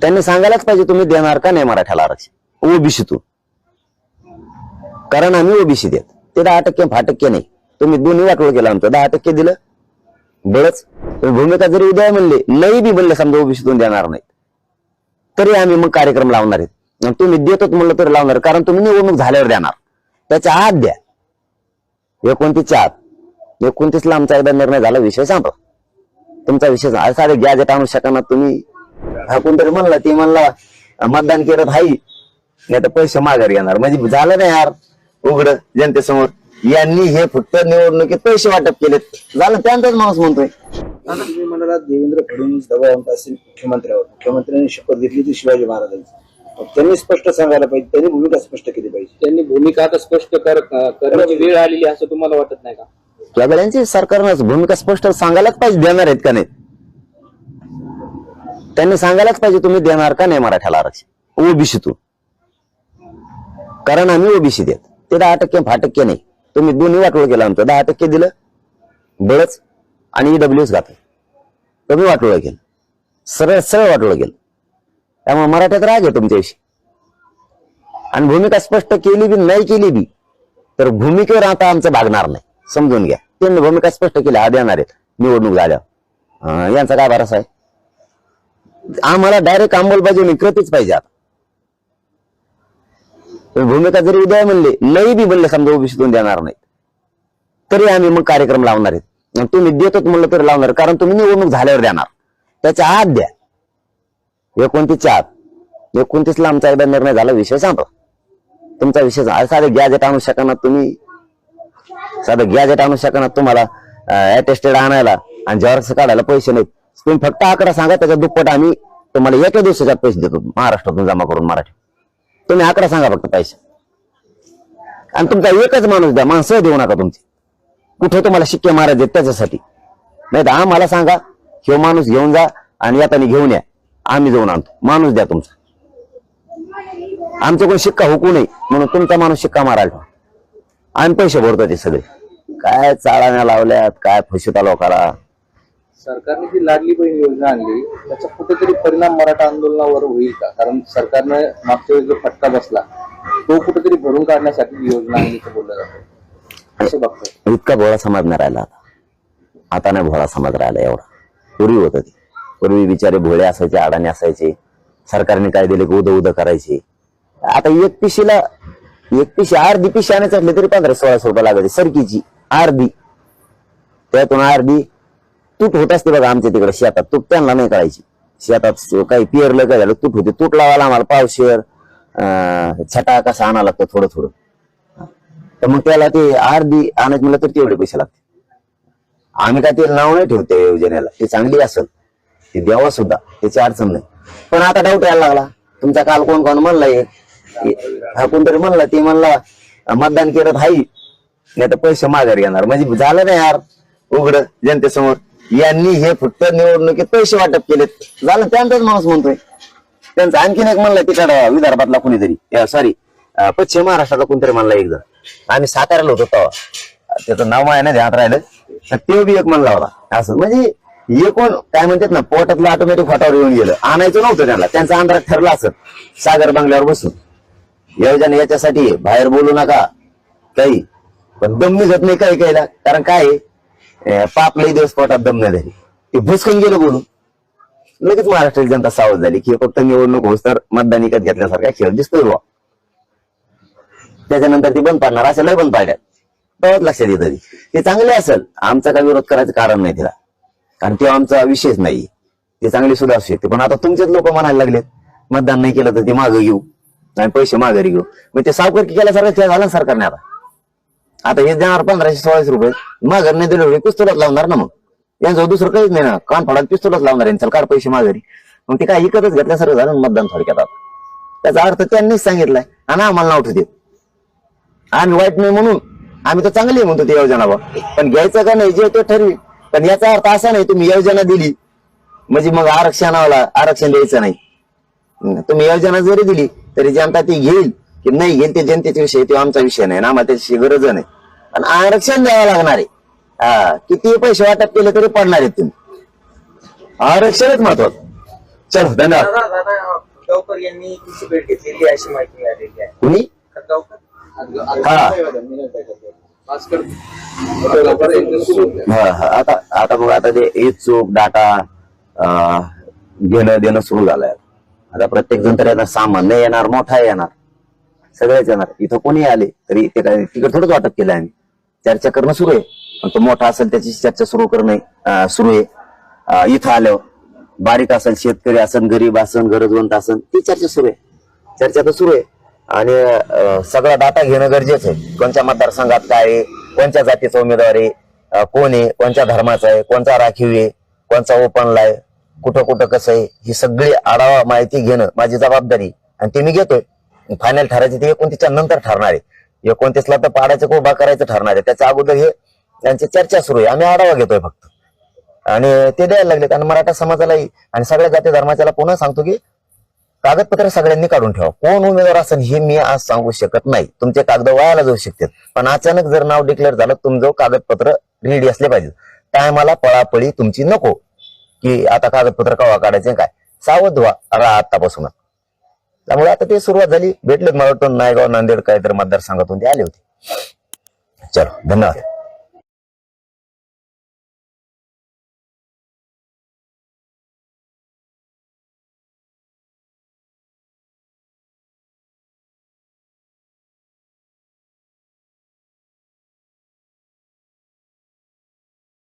त्यांनी सांगायलाच पाहिजे तुम्ही देणार का नाही मराठ्याला आरक्षण? ओबीसीतून. कारण आम्ही ओबीसी देत. ते दहा टक्के फाटक्के टक्के नाही. तुम्ही दोन्ही वाटोळ केलं आमचं दहा टक्के दिलं. बळच तुम्ही भूमिका जरी उद्या म्हणले नाही बी म्हणले समजा ओबीसीतून देणार नाही तरी आम्ही मग कार्यक्रम लावणार आहेत. आणि तुम्ही देतोच म्हणलं तरी लावणार कारण तुम्ही निवडणूक झाल्यावर देणार. त्याच्या आत द्या. एकोणतीसच्या आत. एकोणतीसला आमचा एकदा निर्णय झाला विषय सांगतो तुमचा विषय सांग- साधे गॅजेट आणू शकणार तुम्ही? हा कोणतरी म्हणला ती म्हणला मतदान केलं हाई नाही तर पैसे माघारी येणार. म्हणजे झालं नाही यार उघड जनतेसमोर. यांनी हे फक्त निवडणुकीत पैसे वाटप केलेत. झालं त्यांचाच माणूस म्हणतोय. आता तुम्ही म्हणाला देवेंद्र फडणवीस दबाव आणत असेल मुख्यमंत्र्यावर. मुख्यमंत्र्यांनी शपथ घेतली ती शिवाजी महाराजांची. मग त्यांनी स्पष्ट सांगायला पाहिजे. त्यांनी भूमिका स्पष्ट केली पाहिजे. त्यांनी भूमिका आता स्पष्ट कर करण्याची वेळ आलेली असं तुम्हाला वाटत नाही का? सरकारनं भूमिका स्पष्ट सांगायलाच पाहिजे देणार आहेत का नाही? त्यांनी सांगायलाच पाहिजे तुम्ही देणार का नाही मराठ्याला आरक्षण? ओबीसीतून. कारण आम्ही ओबीसी देत. ते दहा टक्के फाटक्के टक्के नाही. तुम्ही दोन्ही वाटोळ केलं आमचं. दहा टक्के दिलं बळच आणि ईडब्ल्यूएस घातलं. तुम्ही वाटोळ केलं. सरळ सरळ वाटोळ केलं. त्यामुळे मराठ्यात राग आहे तुमच्याविषयी. आणि भूमिका स्पष्ट केली बी नाही केली बी तर भूमिकेवर आता आमचं भागणार नाही. समजून घ्या. त्यांनी भूमिका स्पष्ट केली हा देणार आहेत. निवडणूक झाल्या यांचा काय भरोसा आहे? आम्हाला डायरेक्ट अंमलबजावणी कृतीच पाहिजे आता. तुम्ही भूमिका जरी उद्या म्हणले नाही बी म्हणले समजा ओबीसीतून देणार नाही तरी आम्ही मग कार्यक्रम लावणार आहेत. आणि तुम्ही देतोच म्हणलं तरी लावणार कारण तुम्ही निवडणूक झाल्यावर देणार. त्याच्या आत द्या. एकोणतीसच्या आत. एकोणतीसला आमचा एकदा निर्णय झाला विषय सांगतो तुमचा विषय साधे गॅजेट आणू शकणार तुम्ही? साधं गॅजेट आणू शकणार तुम्हाला? अटेस्टेड आणायला. आणि झेरॉक्स काढायला पैसे नाहीत. तुम्ही फक्त आकडा सांगा त्याच्या दुप्पट आम्ही तुम्हाला एका दिवसाच्या पैसे देतो महाराष्ट्रातून जमा करून मराठी. तुम्ही आकडा सांगा फक्त पैसे. आणि तुमचा एकच माणूस द्या माणसं देऊ नका तुमची. कुठे तुम्हाला शिक्के मारायचे त्याच्यासाठी? नाही तर आम्हाला सांगा ह्यो माणूस घेऊन जा आणि याताने घेऊन या. आम्ही जाऊन आणतो. माणूस द्या तुमचा. आमच्याकडून शिक्का हुकू नये म्हणून तुमचा माणूस शिक्का मारायला ठेवा. आम्ही पैसे भरतो ते सगळे. काय चाळाण्या लावल्यात काय फसिता लोकाला. सरकारने जी लाडली बहीण योजना आणली त्याचा कुठेतरी परिणाम मराठा आंदोलनावर होईल का? कारण सरकारनं मागच्या वेळी जो फटका बसला तो कुठेतरी भरून काढण्यासाठी योजना आणली असं बोललं जातं. इतका भोळा समाज नाही राहिला आता. आता नाही भोळा समाज राहिला एवढा. पूर्वी होत ते. पूर्वी बिचारे भोळे असायचे अडाणी असायचे. सरकारने काय दिले की उद उद करायचे. आता एक पिशीला एक पिशी अर्धी पिशी आणायचं असले तरी पंधरा सोळाशे रुपये लागायचे सरकीची. अर्धी. त्यातून अर्धी तूट होत असते बघा आमच्या तिकडे शेतात. तूट त्यांना नाही करायची. शेतात काही पेरलं काय झालं तूट होते. तूट लावायला आम्हाला पावशेर छटा कसा आणा लागतो थोडं थोडं तर मग त्याला ते अर्धी आणायचं म्हणलं तर तेवढे पैसे लागते आम्ही काय ते नाव नाही ठेवते योजनेला. ते चांगली असेल. ते द्यावा सुद्धा. त्याची अडचण नाही. पण आता डाऊट यायला लागला. तुमचा काल कोण कोण म्हणला हा? कोणतरी म्हणला ते म्हणला मतदान केलं हाई नाही तर पैसे माघारी येणार म्हणजे झालं नाही यार. उघड जनतेसमोर. यांनी हे फक्त निवडणुकीत पैसे वाटप केलेत. झालं त्यांचाच माणूस म्हणतोय. त्यांचं आणखीन एक म्हणलं तिकडं विदर्भातला कुणीतरी सॉरी पश्चिम महाराष्ट्रातला कोणतरी म्हणला एक जण आम्ही साताऱ्याला होतो तेव्हा. त्याचं नाव आहे ना ध्यानात राहिलं. तर ते बी एक म्हणला होता. असं म्हणजे एकूण काय म्हणतात ना पोटातलं ऑटोमॅटिक फाटावर येऊन गेलं. आणायचं नव्हतं त्यांना. त्यांचा अंधारात ठरला असत सागर बंगल्यावर बसून. योजना याच्यासाठी बाहेर बोलू नका काही. पण दम निघत नाही काही काहीला. कारण काय आहे, पाप दिवस पोटात दमण्या झाली. ते भुसकून गेलो बोलून लगेच महाराष्ट्राची जनता सावध झाली की फक्त निवडणूक होस तर मतदान विकत घेतल्यासारखा खेळ दिसतोय बुवा. त्याच्यानंतर ती बंद पाडणार असेल बंद पाडल्यात. तेव्हाच लक्षात येतं ते. ते चांगले असेल आमचा काय विरोध करायचं कारण नाही तिला. कारण ते आमचा विषयच नाही. ते चांगले सुद्धा असू शकते पण आता तुमचेच लोक म्हणायला लागलेत मतदान नाही केलं तर ते मागं घेऊ. आणि पैसे माघारी घेऊ. मग ते सावकारकी केल्यासारखं खेळ झाला सरकारने आता. आता हे देणार पंधराशे सोळाशे रुपये. माघारी नाही दिले पिस्तुलात लावणार ना मग. यांचं दुसरं काहीच नाही ना. कान फडात पिस्तुलात लावणार यांचं काढ पैसे माघारी. मग ते काय इकतच घेतल्यासारखं झालं मतदान थोडक्यात त्याचा अर्थ त्यांनीच सांगितलाय आणि आम्हाला नाव ठेवते आम्ही वाईट नाही म्हणून आम्ही तर चांगली म्हणतो ती योजना बा. पण घ्यायचं का नाही जे ते ठरवी. पण याचा अर्थ असा नाही तुम्ही योजना दिली. म्हणजे मग आरक्षणाला आरक्षण द्यायचं नाही. तुम्ही योजना जरी दिली तरी जनता ती घेईल. की नाही घेईल ते जनतेचा विषय तो आमचा विषय नाही ना आम्हाला त्याची गरज नाही. पण आरक्षण द्यावं लागणार आहे. हा किती पैसे वाटप केले तरी पडणार आहेत तुम्ही. आरक्षणच महत्वाचं. चलो धन्यवाद. खतगावकर यांनी तुमची भेट घेतलेली अशी माहिती मिळालेली आहे. कुणी? हा. हा, हा. आता आता बघ आता ते एक चूक डाटा घेणं देणं सुरू झालंय. आता प्रत्येक जण तर येणार सामान्य येणार मोठा येणार. सगळ्याच येणार. इथं कोणी आले तरी ते काय तिकडे थोडंच वाटप केलं आम्ही. चर्चा करणं सुरू आहे. पण तो मोठा असेल त्याची चर्चा सुरू करणं सुरू आहे. इथं आल्यावर. बारीक असेल शेतकरी असन गरीब असन गरजवंत असन ती चर्चा सुरू आहे. चर्चा तर सुरू आहे. आणि सगळा डाटा घेणं गरजेचं आहे. कोणत्या मतदारसंघात काय आहे? कोणत्या जातीचा उमेदवार आहे? कोण आहे? कोणत्या धर्माचा आहे? कोणता राखीव आहे? कोणचा ओपनला आहे? कुठं कुठं कसं आहे? ही सगळी आढावा माहिती घेणं माझी जबाबदारी आणि ते मी घेतोय. फायनल ठरायचे ते एकोणतीसच्या नंतर ठरणार आहे. एकोणतीसला तर पाडायचं को उभा करायचं ठरणार आहे. त्याच्या अगोदर हे त्यांची चर्चा सुरू आहे. आम्ही आढावा घेतोय फक्त. आणि ते द्यायला लागलेत. आणि मराठा समाजालाही आणि सगळ्या जाती धर्माच्याला पुन्हा सांगतो की कागदपत्र सगळ्यांनी काढून ठेवा. कोण उमेदवार असेल हे मी आज सांगू शकत नाही. तुमचे कागद वायाला जाऊ शकतात. पण अचानक जर नाव डिक्लेअर झालं तुमचं कागदपत्र रेडी असले पाहिजे. टायमाला पळापळी तुमची नको. की आता कागदपत्र कवा काढायचे काय? सावध व्हा. आतापासूनच. त्यामुळे आता ते सुरुवात झाली. भेटलेत मला वाटतं नायगाव नांदेड काय तर मतदारसंघातून ते आले होते. चलो धन्यवाद.